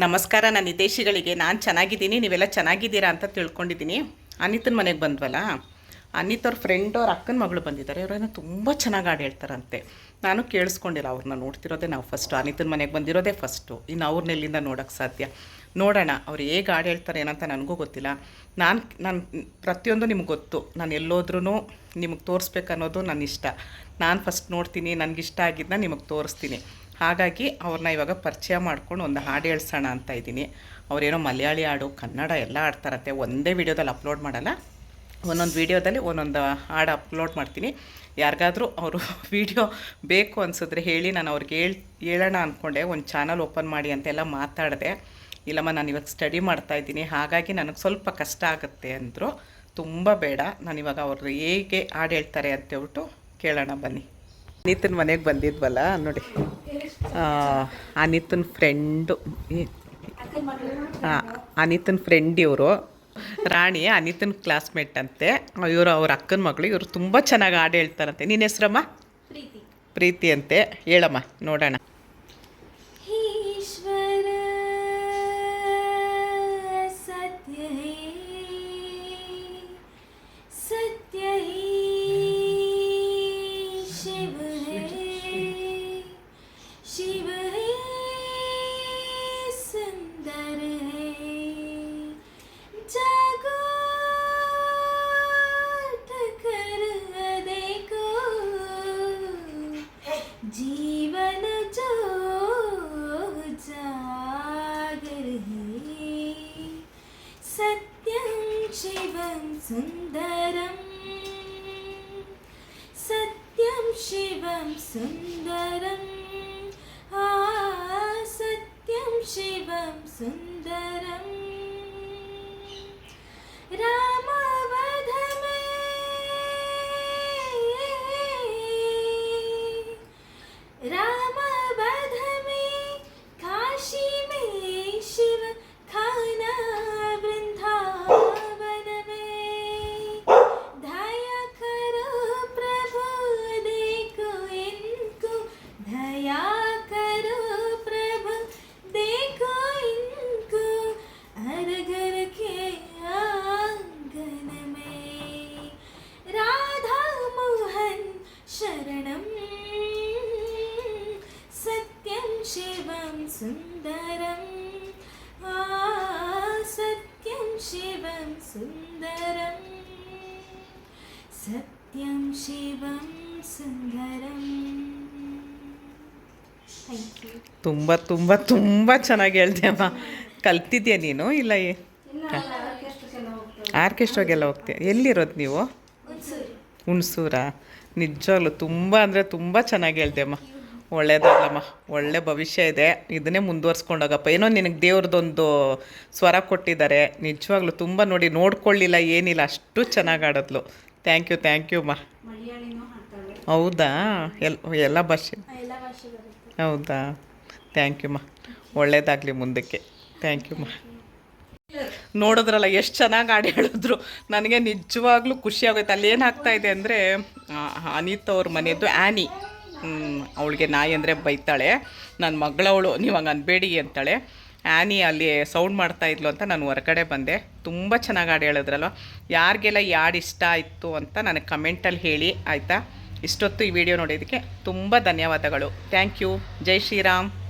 ನಮಸ್ಕಾರ, ನನ್ನ ಹಿತೇಶಿಗಳಿಗೆ ನಾನು ಚೆನ್ನಾಗಿದ್ದೀನಿ, ನೀವೆಲ್ಲ ಚೆನ್ನಾಗಿದ್ದೀರಾ ಅಂತ ತಿಳ್ಕೊಂಡಿದ್ದೀನಿ. ಅನಿತನ ಮನೆಗೆ ಬಂದ್ವಲ್ಲ? ಅನಿತ್ ಅವ್ರ ಫ್ರೆಂಡ್ ಅವ್ರ ಅಕ್ಕನ ಮಗಳು ಬಂದಿದ್ದಾರೆ. ಅವರೇನೋ ತುಂಬ ಚೆನ್ನಾಗಿ ಹಾಡು ಹೇಳ್ತಾರಂತೆ. ನಾನು ಕೇಳಿಸ್ಕೊಂಡಿಲ್ಲ ಅವ್ರನ್ನ ನೋಡ್ತಿರೋದೇ ನಾವು ಫಸ್ಟು ಅನಿತನ ಮನೆಗೆ ಬಂದಿರೋದೇ ಫಸ್ಟು ಇನ್ನು ಅವ್ರನ್ನೆಲ್ಲಿಂದ ನೋಡೋಕ್ಕೆ ಸಾಧ್ಯ? ನೋಡೋಣ, ಅವ್ರು ಹೇಗೆ ಹಾಡು ಹೇಳ್ತಾರೆ ಏನಂತ ನನಗೂ ಗೊತ್ತಿಲ್ಲ. ನಾನು ನಾನು ಪ್ರತಿಯೊಂದು ನಿಮ್ಗೆ ಗೊತ್ತು. ನಾನು ಎಲ್ಲೋದ್ರೂ ನಿಮಗೆ ತೋರಿಸ್ಬೇಕನ್ನೋದು ನನ್ನ ಇಷ್ಟ ನಾನು ಫಸ್ಟ್ ನೋಡ್ತೀನಿ, ನನಗಿಷ್ಟ ಆಗಿದ್ದನ್ನ ನಿಮಗೆ ತೋರಿಸ್ತೀನಿ. ಹಾಗಾಗಿ ಅವ್ರನ್ನ ಇವಾಗ ಪರಿಚಯ ಮಾಡ್ಕೊಂಡು ಒಂದು ಹಾಡು ಹೇಳ್ಸೋಣ ಅಂತ ಇದ್ದೀನಿ. ಅವರೇನೋ ಮಲಯಾಳಿ ಹಾಡು, ಕನ್ನಡ ಎಲ್ಲ ಆಡ್ತಾರಂತೆ ಒಂದೇ ವಿಡಿಯೋದಲ್ಲಿ ಅಪ್ಲೋಡ್ ಮಾಡಲ್ಲ. ಒಂದೊಂದು ವೀಡಿಯೋದಲ್ಲಿ ಒಂದೊಂದು ಹಾಡು ಅಪ್ಲೋಡ್ ಮಾಡ್ತೀನಿ. ಯಾರಿಗಾದರೂ ಅವರು ವಿಡಿಯೋ ಬೇಕು ಅನಿಸಿದ್ರೆ ಹೇಳಿ, ನಾನು ಅವ್ರಿಗೆ ಹೇಳ್, ಹೇಳೋಣ ಅಂದ್ಕೊಂಡೆ ಒಂದು ಚಾನಲ್ ಓಪನ್ ಮಾಡಿ ಅಂತೆಲ್ಲ ಮಾತಾಡಿದೆ. ಇಲ್ಲಮ್ಮ, ನಾನು ಇವಾಗ ಸ್ಟಡಿ ಮಾಡ್ತಾ ಇದ್ದೀನಿ. ಹಾಗಾಗಿ ನನಗೆ ಸ್ವಲ್ಪ ಕಷ್ಟ ಆಗುತ್ತೆ ಅಂದರು. ತುಂಬ ಬೇಡ. ನಾನು ಇವಾಗ ಅವರು ಹೇಗೆ ಹಾಡು ಹೇಳ್ತಾರೆ ಅಂತ ಹೇಳ್ಬಿಟ್ಟು ಕೇಳೋಣ ಬನ್ನಿ. ನೀತನ ಮನೆಗೆ ಬಂದಿದ್ವಲ್ಲ, ನೋಡಿ. ಅನಿತನ ಫ್ರೆಂಡು ಅನಿತನ್ ಫ್ರೆಂಡ್ ಇವರು. ರಾಣಿ ಅನಿತನ್ ಕ್ಲಾಸ್ಮೇಟ್ ಅಂತೆ. ಇವರು ಅವ್ರ ಅಕ್ಕನ ಮಗಳು. ಇವರು ತುಂಬ ಚೆನ್ನಾಗಿ ಹಾಡು ಹೇಳ್ತಾರಂತೆ. ನಿನ್ನ ಹೆಸ್ರಮ್ಮ? ಪ್ರೀತಿ. ಪ್ರೀತಿ ಅಂತೆ. ಹೇಳಮ್ಮ ನೋಡೋಣ. സുന്ദരം. സത്യം ശിവം സുന്ദരം. ആ സത്യം ശിവം സുന്ദരം. രാ शिवं सुन्दरम् आ सत्यं शिवं सुन्दरम् सत्यं शिवं सुन्दरम् ಥ್ಯಾಂಕ್ ಯು ತುಂಬ ತುಂಬ ತುಂಬ ಚೆನ್ನಾಗಿ ಹೇಳ್ದೆ ಅಮ್ಮ ಕಲ್ತಿದ್ಯಾ ನೀನು ಇಲ್ಲ ಏ- ಆರ್ಕೆಸ್ಟ್ರಾಗೆಲ್ಲ ಹೋಗ್ತೀಯ ಎಲ್ಲಿರೋದು ನೀವು ಹುಣಸೂರ ನಿಜವಾಗ್ಲು ತುಂಬ ಅಂದರೆ ತುಂಬ ಚೆನ್ನಾಗಿ ಹೇಳ್ದೆ ಅಮ್ಮ ಒಳ್ಳೇದಾಗ್ಲಮ್ಮ. ಒಳ್ಳೆ ಭವಿಷ್ಯ ಇದೆ. ಇದನ್ನೇ ಮುಂದುವರ್ಸ್ಕೊಂಡೋಗಪ್ಪ. ಏನೋ ನಿನಗೆ ದೇವ್ರದ್ದೊಂದು ಸ್ವರ ಕೊಟ್ಟಿದ್ದಾರೆ. ನಿಜವಾಗ್ಲೂ ತುಂಬ ನೋಡಿ ನೋಡ್ಕೊಳ್ಳಿಲ್ಲ ಏನಿಲ್ಲ. ಅಷ್ಟು ಚೆನ್ನಾಗಿ ಆಡೋದ್ಲು ಥ್ಯಾಂಕ್ ಯು ಥ್ಯಾಂಕ್ ಯು ಹಾಡ್ತಾಳೆ. ಹೌದಾ? ಎಲ್ ಎಲ್ಲ ಭಾಷೆ. ಹೌದಾ? ಥ್ಯಾಂಕ್ ಯು ಮಾ ಒಳ್ಳೇದಾಗಲಿ ಮುಂದಕ್ಕೆ. ಥ್ಯಾಂಕ್ ಯು ಮಾ ನೋಡಿದ್ರಲ್ಲ ಎಷ್ಟು ಚೆನ್ನಾಗಿ ಆಡಿ ಹೇಳಿದ್ರು. ನನಗೆ ನಿಜವಾಗ್ಲೂ ಖುಷಿ ಆಗೋಯ್ತು. ಅಲ್ಲಿ ಏನು ಇದೆ ಅಂದರೆ ಅನಿತ್ ಅವ್ರ ಮನೆಯದು ಆ್ಯನಿ ಅವಳಿಗೆ ನಾಯಿ ಅಂದರೆ ಬೈತಾಳೆ. ನನ್ನ ಮಗಳವಳು ನೀವು ಹಂಗೆ ಅನ್ಬೇಡಿ ಅಂತಾಳೆ. ಆ್ಯನಿ ಅಲ್ಲಿ ಸೌಂಡ್ ಮಾಡ್ತಾ ಇದ್ಲು ಅಂತ ನಾನು ಹೊರಗಡೆ ಬಂದೆ. ತುಂಬ ಚೆನ್ನಾಗಿ ಹಾಡು ಹೇಳಿದ್ರಲ್ವ? ಯಾರಿಗೆಲ್ಲ ಈ ಇಷ್ಟ ಆಯಿತು ಅಂತ ನನಗೆ ಕಮೆಂಟಲ್ಲಿ ಹೇಳಿ, ಆಯಿತಾ? ಇಷ್ಟೊತ್ತು ಈ ವಿಡಿಯೋ ನೋಡಿದ್ದಕ್ಕೆ ತುಂಬ ಧನ್ಯವಾದಗಳು. ಥ್ಯಾಂಕ್ ಯು ಜೈ ಶ್ರೀರಾಮ್.